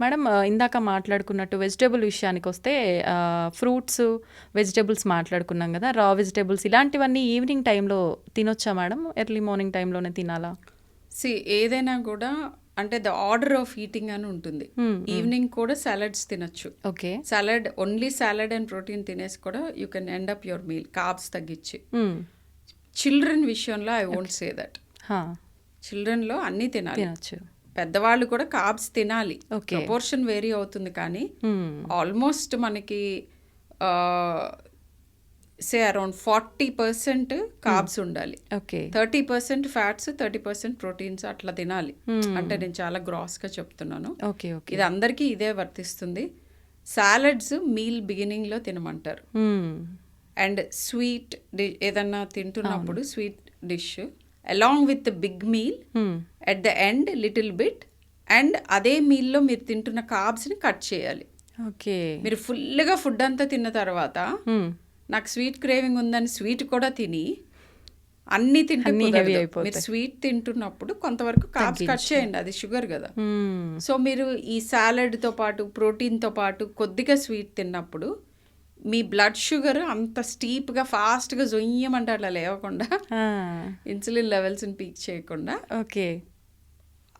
Madam ఇందాక మాట్లాడుకున్నట్టు vegetable విషయానికి వస్తే ఫ్రూట్స్ వెజిటేబుల్స్ మాట్లాడుకున్నాం కదా రా వెజిటేబుల్స్ ఇలాంటివన్నీ ఈవినింగ్ టైంలో తినొచ్చా మేడం? ఎర్లీ మార్నింగ్ టైంలోనే తినాలా? సి ఏదైనా కూడా అంటే ద ఆర్డర్ ఆఫ్ ఈటింగ్ అని ఉంటుంది. ఈవినింగ్ కూడా సాలడ్స్ తినొచ్చు. Okay. Salad only salad and protein తినేసి కూడా you can end up your meal carbs తగ్గించి. చిల్డ్రన్ విషయంలో ఐ వోంట్ సే దట్. చిల్డ్రన్లో అన్నీ తినాలి. తినొచ్చు. పెద్దవాళ్ళు కూడా కార్బ్స్ తినాలి. ప్రపోర్షన్ వేరీ అవుతుంది కానీ Hmm. ఆల్మోస్ట్ మనకి say around forty percent carbs ఉండాలి. Okay. Thirty percent fats thirty percent proteins అట్లా తినాలి. అంటే నేను చాలా గ్రాస్గా చెప్తున్నాను. Okay okay. ఇది అందరికీ ఇదే వర్తిస్తుంది. సాలడ్స్ మీల్ బిగినింగ్లో తినమంటారు. అండ్ స్వీట్ ఏదన్నా తింటున్నప్పుడు sweet dish along with big meal at the end little bit and అదే మీల్లో మీరు తింటున్న కార్బ్స్ని కట్ చేయాలి. ఓకే. మీరు ఫుల్గా ఫుడ్ అంతా తిన్న తర్వాత నాకు స్వీట్ క్రేవింగ్ ఉందని స్వీట్ కూడా తిని అన్ని తింటే. మీరు స్వీట్ తింటున్నప్పుడు కొంతవరకు కార్బ్స్ కట్ చేయండి అది షుగర్ కదా. సో మీరు ఈ సాలడ్తో పాటు ప్రోటీన్తో పాటు కొద్దిగా స్వీట్ తిన్నప్పుడు మీ బ్లడ్ షుగర్ అంత స్టీప్గా ఫాస్ట్గా జొయ్యమంటే అట్లా లేవకుండా ఇన్సులిన్ లెవెల్స్ని పీక్ చేయకుండా ఓకే.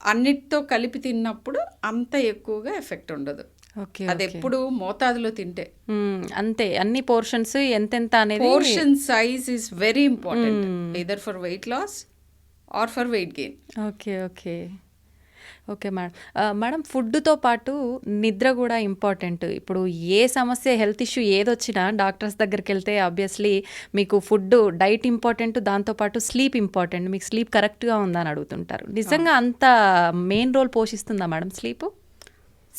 అన్నిటితో కలిపి తిన్నప్పుడు అంత ఎక్కువగా ఎఫెక్ట్ ఉండదు. ఓకే అది ఎప్పుడు మోతాదులో తింటే. అంతే. అన్ని పోర్షన్స్ ఎంతెంత అనేది portion size is very important either for weight loss or for weight gain okay okay. Okay madam. Madam ఫుడ్తో పాటు నిద్ర కూడా ఇంపార్టెంట్. ఇప్పుడు ఏ సమస్య హెల్త్ ఇష్యూ ఏదొచ్చినా డాక్టర్స్ దగ్గరికి వెళ్తే ఆబ్వియస్లీ మీకు ఫుడ్ డైట్ ఇంపార్టెంట్ దాంతోపాటు స్లీప్ ఇంపార్టెంట్. మీకు స్లీప్ కరెక్ట్గా ఉందా అని అడుగుతుంటారు. నిజంగా అంత main role పోషిస్తుందా madam sleep?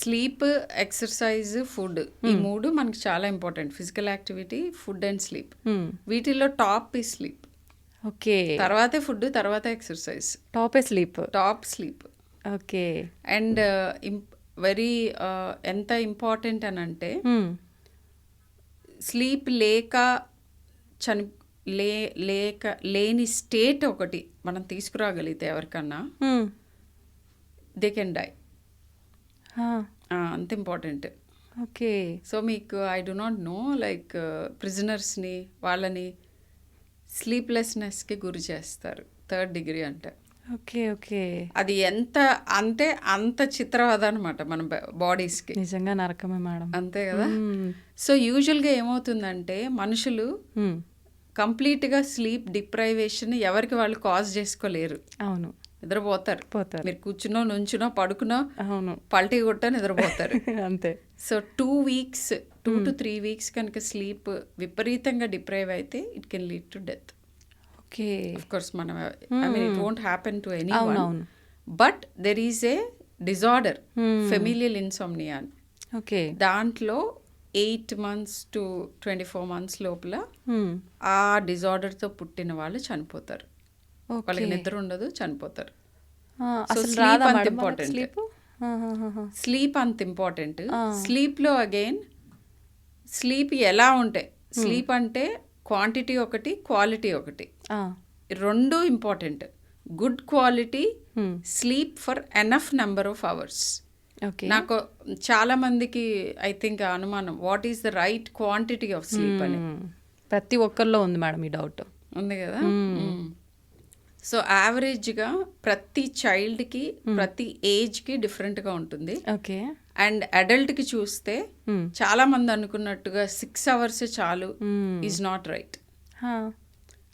Sleep exercise food ఈ మూడు మనకి చాలా important. Physical activity food and sleep. వీటిల్లో టాప్ ఈ స్లీప్. ఓకే. తర్వాతే ఫుడ్ తర్వాత exercise. టాపే sleep. Top sleep. Okay. And very ఎంత ఇంపార్టెంట్ అని అంటే స్లీప్ లేక చని లే లేక లేని స్టేట్ ఒకటి మనం తీసుకురాగలిగితే ఎవరికన్నా దే కెన్ డై అంత ఇంపార్టెంట్. ఓకే. సో మీకు I do not know like ప్రిజనర్స్ని వాళ్ళని స్లీప్లెస్నెస్కి గురి చేస్తారు థర్డ్ డిగ్రీ అంటే. Okay okay. అది ఎంత అంటే అంత చిత్రవద అనమాట మన బాడీస్కి. నిజంగా నరకమే మేడం. అంతే కదా? సో యూజువల్గా ఏమవుతుందంటే మనుషులు. కంప్లీట్గా స్లీప్ డిప్రైవేషన్ ఎవరికి వాళ్ళు కాజ్ చేసుకోలేరు. అవును. నిద్రపోతారు. పోతారు. మీరు కూర్చునో నుంచునో పడుకునో అవును. పల్టీ కొట్టా నిద్రపోతారు. అంతే. So two weeks two to three weeks కనుక స్లీప్ విపరీతంగా డిప్రైవ్ అయితే it can lead to death. Okay. Course మనం I mean it won't happen to anyone అవునవును. But there is a disorder familial insomnia okay. దాంట్లో eight months to twenty four months లోపల hmm. ఆ డిజార్డర్తో పుట్టిన వాళ్ళు చనిపోతారు. వాళ్ళకి నిద్ర ఉండదు చనిపోతారు. రాదా అంత important. స్లీప్ స్లీప్ అంత ఇంపార్టెంట్ స్లీప్లో అగైన్ స్లీప్ ఎలా ఉంటాయి స్లీప్ అంటే క్వాంటిటీ ఒకటి క్వాలిటీ ఒకటి. రెండు important. Good quality sleep for enough number of hours. Okay. నాకు చాలా మందికి ఐ థింక్ అనుమానం what is the right quantity of sleep అని. ప్రతి ఒక్కరిలో ఉంది మేడం ఈ డౌట్. ఉంది కదా? సో యావరేజ్గా ప్రతి చైల్డ్కి ప్రతి ఏజ్కి డిఫరెంట్గా ఉంటుంది. ఓకే. అండ్ అడల్ట్కి చూస్తే Hmm. చాలా మంది అనుకున్నట్టుగా సిక్స్ అవర్స్ చాలు ఈజ్ నాట్ రైట్.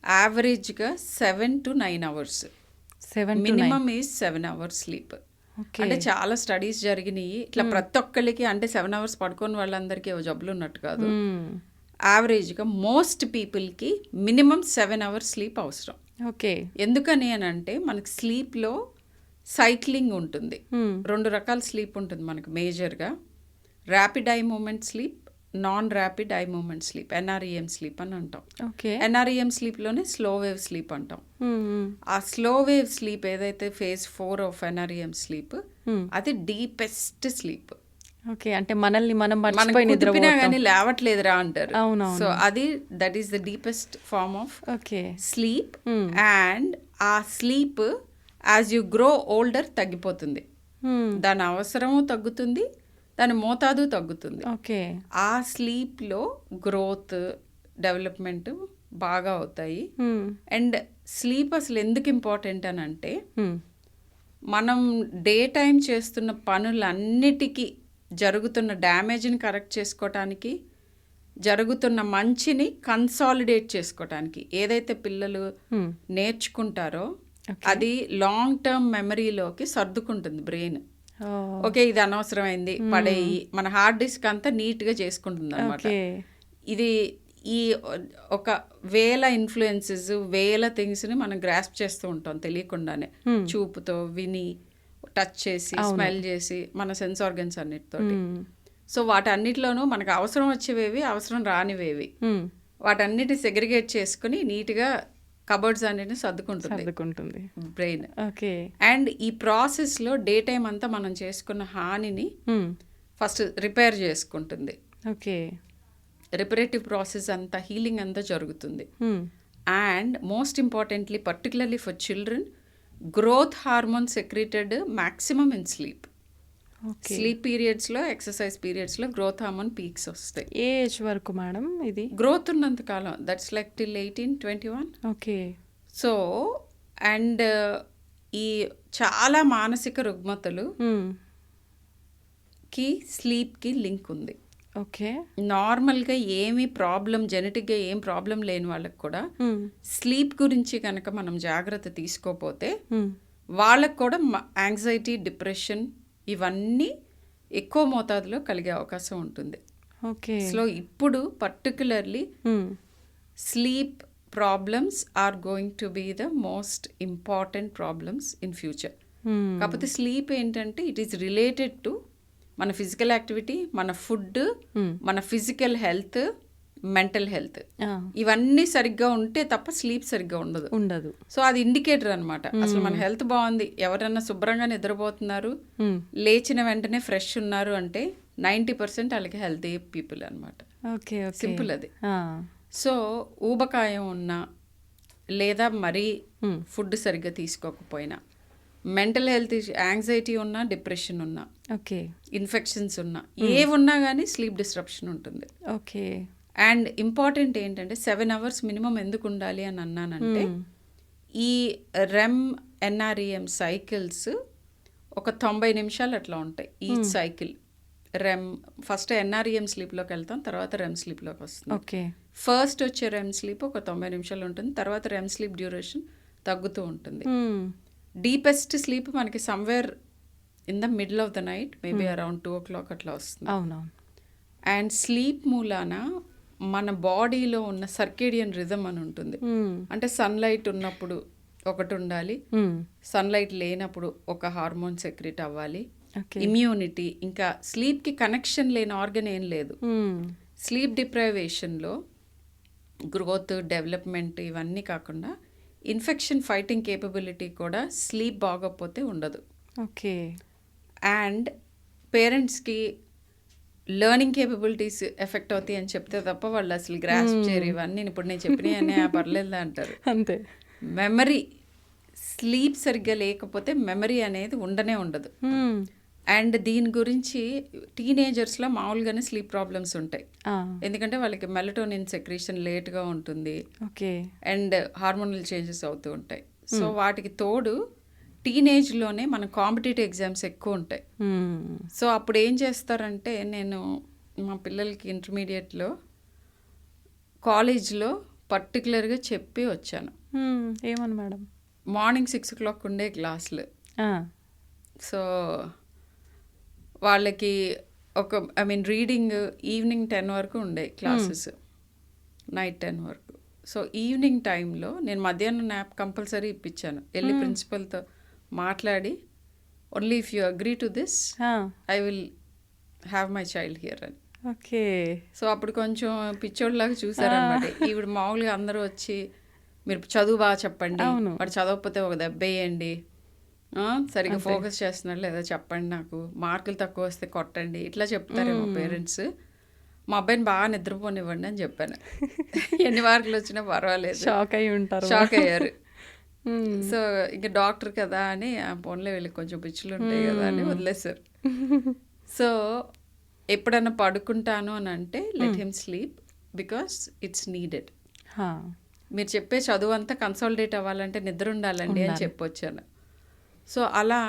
యావరేజ్గా seven to nine hours. Seven minimum is seven hours sleep. Okay. అంటే చాలా స్టడీస్ జరిగినాయి. ఇట్లా ప్రతి ఒక్కరికి అంటే సెవెన్ అవర్స్ పడుకొని వాళ్ళందరికీ జబ్బులు ఉన్నట్టు కాదు. యావరేజ్గా మోస్ట్ పీపుల్కి మినిమం సెవెన్ అవర్స్ స్లీప్ అవసరం. ఓకే. ఎందుకని అని అంటే మనకి స్లీప్లో సైక్లింగ్ ఉంటుంది. రెండు రకాల స్లీప్ ఉంటుంది మనకు మేజర్గా. Rapid eye movement sleep non rapid eye movement sleep NREM sleep అని అంటాం. ఓకే ఎన్ఆర్ఈఎం స్లీప్లోనే స్లో వేవ్ స్లీప్ అంటాం. ఆ స్లో వేవ్ స్లీప్ ఏదైతే phase four of NREM sleep అది డీపెస్ట్ స్లీప్ ఓకే అంటే మనల్ని మనం మనం మర్చిపోయి నిద్ర కుదిపినా కానీ లేవట్లేదురా అంటారు. సో అది that is the deepest form of okay sleep and ఆ sleep as you grow older తగ్గిపోతుంది హ్మ్. దాని అవసరము తగ్గుతుంది దాని మోతాదు తగ్గుతుంది ఓకే ఆ స్లీప్లో గ్రోత్ డెవలప్మెంట్ బాగా అవుతాయి హ్మ్. అండ్ స్లీప్ అసలు ఎందుకు ఇంపార్టెంట్ అని అంటే హ్మ్. మనం డే టైం చేస్తున్న పనులన్నిటికీ జరుగుతున్న డ్యామేజ్ని కరెక్ట్ చేసుకోవటానికి జరుగుతున్న మంచిని కన్సాలిడేట్ చేసుకోవటానికి ఏదైతే పిల్లలు. నేర్చుకుంటారో అది లాంగ్ టర్మ్ మెమరీలోకి సర్దుకుంటుంది బ్రెయిన్ ఓకే ఇది అనవసరమైంది పడేయి. మన హార్డ్ డిస్క్ అంతా నీట్గా చేసుకుంటుంది అనమాట ఇది ఈ ఒక వేల ఇన్ఫ్లుయెన్సెస్ వేల థింగ్స్ని మనం గ్రాస్ప్ చేస్తూ ఉంటాం తెలియకుండానే. చూపుతో విని టచ్ చేసి స్మెల్ చేసి మన సెన్స్ ఆర్గన్స్ అన్నిటితోటి. హ్మ్. సో వాటన్నిటిలోనూ మనకు అవసరం వచ్చేవేవి అవసరం రానివేవి. హ్మ్. వాటన్నిటి సెగ్రిగేట్ చేసుకుని నీట్గా కబర్డ్స్ అన్నిటిని సర్దుకుంటుంది. సర్దుకుంటుంది. Brain okay. అండ్ ఈ ప్రాసెస్లో డే టైం అంతా మనం చేసుకున్న హానిని హ్మ్. ఫస్ట్ రిపేర్ చేసుకుంటుంది. ఓకే. రిపరేటివ్ ప్రాసెస్ అంతా హీలింగ్ అంతా జరుగుతుంది. And most importantly particularly for children growth hormone secreted maximum in sleep sleep పీరియడ్స్లో exercise పీరియడ్స్లో గ్రోత్ హార్మోన్ పీక్స్ వస్తాయి. ఏ ఏజ్ వరకు మేడం ఇది? గ్రోత్ ఉన్నంత కాలం. That's like till eighteen twenty one okay so and ఈ చాలా మానసిక రుగ్మతలు హ్మ్. కి స్లీప్కి లింక్ ఉంది. ఓకే నార్మల్గా ఏమీ ప్రాబ్లం జెనెటిక్గా ఏం ప్రాబ్లం లేని వాళ్ళకి కూడా. స్లీప్ గురించి కనుక మనం జాగ్రత్త తీసుకోపోతే హ్మ్. వాళ్ళకు కూడా యాంగ్జైటీ డిప్రెషన్ ఇవన్నీ ఎక్కువ మోతాదులో కలిగే అవకాశం ఉంటుంది ఓకే సో ఇప్పుడు particularly hmm. Sleep problems are going to be the most important problems in future hmm. కాకపోతే స్లీప్ ఏంటంటే ఇట్ ఈస్ రిలేటెడ్ టు మన ఫిజికల్ యాక్టివిటీ మన ఫుడ్ Hmm. మన ఫిజికల్ హెల్త్ మెంటల్ హెల్త్. ఇవన్నీ సరిగ్గా ఉంటే తప్ప స్లీప్ సరిగ్గా ఉండదు. ఉండదు. సో అది ఇండికేటర్ అనమాట అసలు మన హెల్త్ బాగుంది. ఎవరన్నా శుభ్రంగా నిద్రపోతున్నారు. లేచిన వెంటనే ఫ్రెష్ ఉన్నారు అంటే నైంటీ పర్సెంట్ వాళ్ళకి హెల్తీ పీపుల్ అనమాట ఓకే సింపుల్ అది. సో ఊబకాయం ఉన్నా లేదా మరీ. ఫుడ్ సరిగ్గా తీసుకోకపోయినా మెంటల్ హెల్త్ యాంగ్జైటీ ఉన్నా డిప్రెషన్ ఉన్నా ఓకే. ఇన్ఫెక్షన్స్ ఉన్నా ఏ ఉన్నా కానీ స్లీప్ డిస్ట్రప్షన్ ఉంటుంది. ఓకే. అండ్ ఇంపార్టెంట్ ఏంటంటే సెవెన్ అవర్స్ మినిమం ఎందుకు ఉండాలి అని అన్నానంటే Hmm. ఈ రెమ్ ఎన్ఆర్ఈఎం సైకిల్స్ ఒక తొంభై నిమిషాలు అట్లా ఉంటాయి ఈ సైకిల్ రెమ్ ఫస్ట్ ఎన్ఆర్ఈఎం స్లీప్లోకి వెళ్తాం తర్వాత రెమ్ స్లీప్లోకి వస్తుంది. ఓకే ఫస్ట్ వచ్చే రెమ్ స్లీప్ ఒక తొంభై నిమిషాలు ఉంటుంది తర్వాత రెమ్ స్లీప్ డ్యూరేషన్ తగ్గుతూ ఉంటుంది. డీపెస్ట్ స్లీప్ మనకి somewhere in the middle of the night maybe around two o'clock అట్లా వస్తుంది. అవునవును. అండ్ స్లీప్ మూలాన మన బాడీలో ఉన్న సర్కేడియన్ రిథమ్ అని ఉంటుంది. హ్మ్. అంటే సన్లైట్ ఉన్నప్పుడు ఒకటి ఉండాలి. సన్లైట్ లేనప్పుడు ఒక హార్మోన్ సెక్రెట్ అవ్వాలి. ఇమ్యూనిటీ ఇంకా స్లీప్కి కనెక్షన్ లేని ఆర్గన్ ఏం లేదు. స్లీప్ డిప్రైవేషన్లో గ్రోత్ డెవలప్మెంట్ ఇవన్నీ కాకుండా ఇన్ఫెక్షన్ ఫైటింగ్ కేపబిలిటీ కూడా స్లీప్ బాగోకపోతే ఉండదు. ఓకే అండ్ పేరెంట్స్కి లెర్నింగ్ కేపబిలిటీస్ ఎఫెక్ట్ అవుతాయి అని చెప్తే తప్ప వాళ్ళు అసలు గ్రాస్ చేయరు. ఇవన్నీ ఇప్పుడు నేను చెప్పినవి అనే పర్లేదు అంటారు. అంతే. మెమరీ స్లీప్ సరిగ్గా లేకపోతే మెమరీ అనేది ఉండనే ఉండదు. అండ్ దీని గురించి టీనేజర్స్లో మామూలుగానే స్లీప్ ప్రాబ్లమ్స్ ఉంటాయి. ఆ, ఎందుకంటే వాళ్ళకి మెలటోనిన్ సెక్రీషన్ లేట్గా ఉంటుంది. ఓకే. అండ్ హార్మోనల్ చేంజెస్ అవుతూ ఉంటాయి. సో వాటికి తోడు టీనేజ్లోనే మన కాంపిటేటివ్ ఎగ్జామ్స్ ఎక్కువ ఉంటాయి. సో అప్పుడు ఏం చేస్తారంటే నేను మా పిల్లలకి ఇంటర్మీడియట్లో కాలేజ్లో పర్టికులర్గా చెప్పి వచ్చాను. ఏమని madam? Morning six o'clock ఉండే క్లాసులు. సో వాళ్ళకి ఒక I mean reading evening ten వరకు ఉండే క్లాసెస్. నైట్ టెన్ వరకు. సో ఈవినింగ్ టైంలో నేను మధ్యాహ్నం నాప్ కంపల్సరీ ఇప్పించాను. వెళ్ళి ప్రిన్సిపల్తో మాట్లాడి only if you agree to this I will have my child here అని. ఓకే. సో అప్పుడు కొంచెం పిచ్చోళ్ళలాగా చూసారనమాట. ఈవిడ మామూలుగా అందరూ వచ్చి మీరు చదువు బాగా చెప్పండి. వాడు చదవకపోతే ఒక దెబ్బ వేయండి. సరిగ్గా ఫోకస్ చేస్తున్నారు లేదా చెప్పండి నాకు. మార్కులు తక్కువ వస్తే కొట్టండి. ఇట్లా చెప్తారు మా పేరెంట్స్. మా అబ్బాయిని బాగా నిద్రపోనివ్వండి అని చెప్పాను. ఎన్ని మార్కులు వచ్చినా పర్వాలేదు. షాక్ అయి ఉంటారు. షాక్ అయ్యారు. సో ఇంక డాక్టర్ కదా అని ఆ ఫోన్లో వెళ్ళి కొంచెం పిచ్చులు ఉంటాయి కదా అని వదిలేశారు. సో ఎప్పుడన్నా పడుకుంటాను అని అంటే let him sleep because it's needed. మీరు చెప్పే చదువు అంతా కన్సాలిడేట్ అవ్వాలంటే నిద్ర ఉండాలండి అని చెప్పొచ్చాను. సో అలా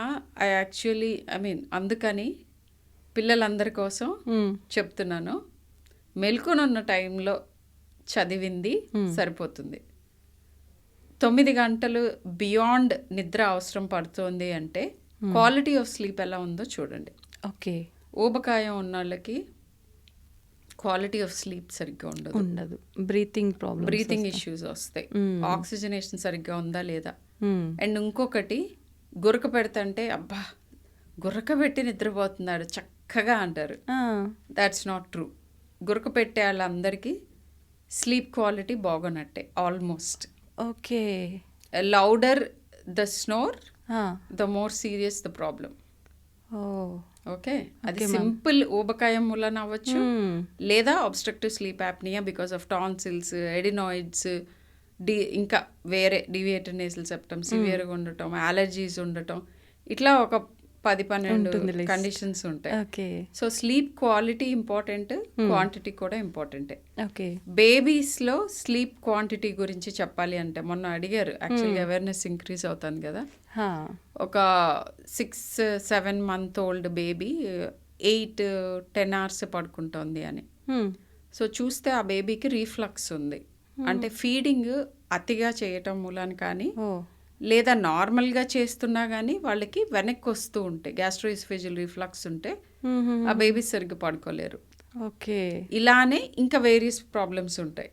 ఐ యాక్చువల్లీ ఐ మీన్ అందుకని పిల్లలందరి కోసం మ్మ్. చెప్తున్నాను. మెలకునున్న టైంలో చదివింది సరిపోతుంది. తొమ్మిది గంటలు బియాండ్ నిద్ర అవసరం పడుతోంది అంటే క్వాలిటీ ఆఫ్ స్లీప్ ఎలా ఉందో చూడండి. ఓకే. ఊబకాయం ఉన్న వాళ్ళకి క్వాలిటీ ఆఫ్ స్లీప్ సరిగ్గా ఉండదు. ఉండదు. బ్రీతింగ్ ప్రాబ్లమ్ బ్రీతింగ్ ఇష్యూస్ వస్తాయి. ఆక్సిజనేషన్ సరిగ్గా ఉందా లేదా? మ్మ్. అండ్ ఇంకొకటి గురక పెడతంటే అబ్బా గురక పెట్టి నిద్రపోతున్నాడు చక్కగా అంటారు. దాట్స్ నాట్ ట్రూ గురక పెట్టే వాళ్ళందరికీ sleep quality బాగున్నట్టే almost. Okay louder the snore ah, the more serious the problem oh okay అది సింపుల్ ఊబకాయం వలన అవ్వచ్చు మ్మ్. లేదా obstructive sleep apnoea because of tonsils adenoids D ఇంకా వేరే డివియేటర్ నేసల్ సెప్టమ్ సివియర్గా ఉండటం అలర్జీస్ ఉండటం ఇట్లా ఒక పది పన్నెండు. కండిషన్స్ ఉంటాయి. Okay. So sleep quality important quantity కూడా ఇంపార్టెంటే ఓకే. బేబీస్లో స్లీప్ క్వాంటిటీ గురించి చెప్పాలి అంటే మొన్న అడిగారు. యాక్చువల్గా అవేర్నెస్ ఇంక్రీజ్ అవుతుంది కదా. ఒక six seven month old baby eight ten hours పడుకుంటోంది అని. సో చూస్తే ఆ బేబీకి రీఫ్లక్స్ ఉంది. అంటే ఫీడింగ్ అతిగా చేయటం మూలాన కానీ లేదా నార్మల్గా చేస్తున్నా కానీ వాళ్ళకి వెనక్కి వస్తూ ఉంటాయి గ్యాస్ట్రోఇస్ఫేజియల్ రిఫ్లక్స్ ఉంటే. ఆ బేబీస్ సరిగ్గా పడుకోలేరు. ఓకే. ఇలానే ఇంకా వేరియస్ ప్రాబ్లమ్స్ ఉంటాయి.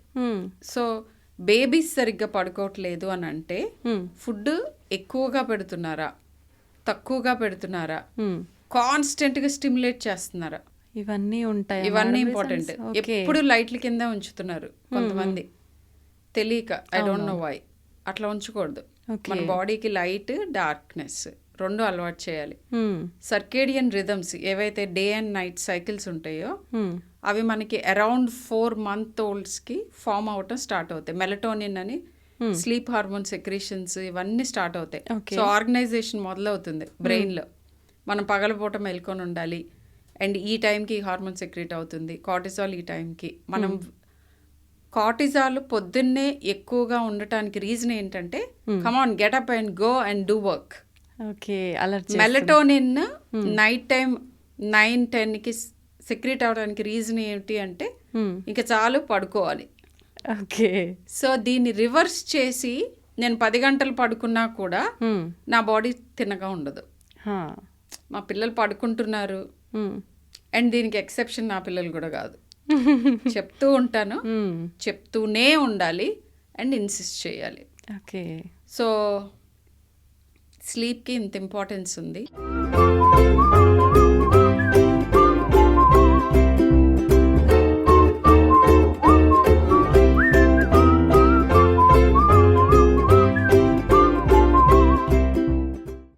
సో బేబీస్ సరిగ్గా పడుకోవట్లేదు అని అంటే. ఫుడ్ ఎక్కువగా పెడుతున్నారా? తక్కువగా పెడుతున్నారా. కాన్స్టెంట్గా స్టిమ్యులేట్ చేస్తున్నారా? ఇవన్నీ ఉంటాయి? ఇవన్నీ ఇంపార్టెంట్. ఎప్పుడు లైట్ల కింద ఉంచుతున్నారు కొంతమంది. తెలియక ఐ డోంట్ నో వై. అట్లా ఉంచకూడదు. మన బాడీకి లైట్ డార్క్నెస్ రెండు అలవాటు చేయాలి. సర్కేడియన్ రిథమ్స్ ఏవైతే డే అండ్ నైట్ సైకిల్స్ ఉంటాయో అవి మనకి అరౌండ్ ఫోర్ మంత్ ఓల్డ్స్కి ఫామ్ అవటం స్టార్ట్ అవుతాయి. మెలటోనిన్ అని స్లీప్ హార్మోన్ సెక్రీషన్స్ ఇవన్నీ స్టార్ట్ అవుతాయి. సో ఆర్గనైజేషన్ మొదలవుతుంది బ్రెయిన్లో. మనం పగలపూట మెల్కొని ఉండాలి. అండ్ ఈ టైంకి హార్మోన్ సెక్రీట్ అవుతుంది. కార్టిజాల్ ఈ టైంకి. మనం కార్టిజాల్ పొద్దున్నే ఎక్కువగా ఉండటానికి రీజన్ ఏంటంటే come on get up and go and do work okay melatonin night time nine టెన్కి సెక్రీట్ అవడానికి రీజన్ ఏంటి అంటే ఇంకా చాలు పడుకోవాలి. ఓకే. సో దీన్ని రివర్స్ చేసి నేను పది గంటలు పడుకున్నా కూడా నా బాడీ తిన్నగా ఉండదు. మా పిల్లలు పడుకుంటున్నారు. అండ్ దీనికి ఎక్సెప్షన్ నా పిల్లలు కూడా కాదు. చెప్తూ ఉంటాను. చెప్తూనే ఉండాలి అండ్ ఇన్సిస్ట్ చేయాలి. ఓకే సో స్లీప్కి ఇంత ఇంపార్టెన్స్ ఉంది.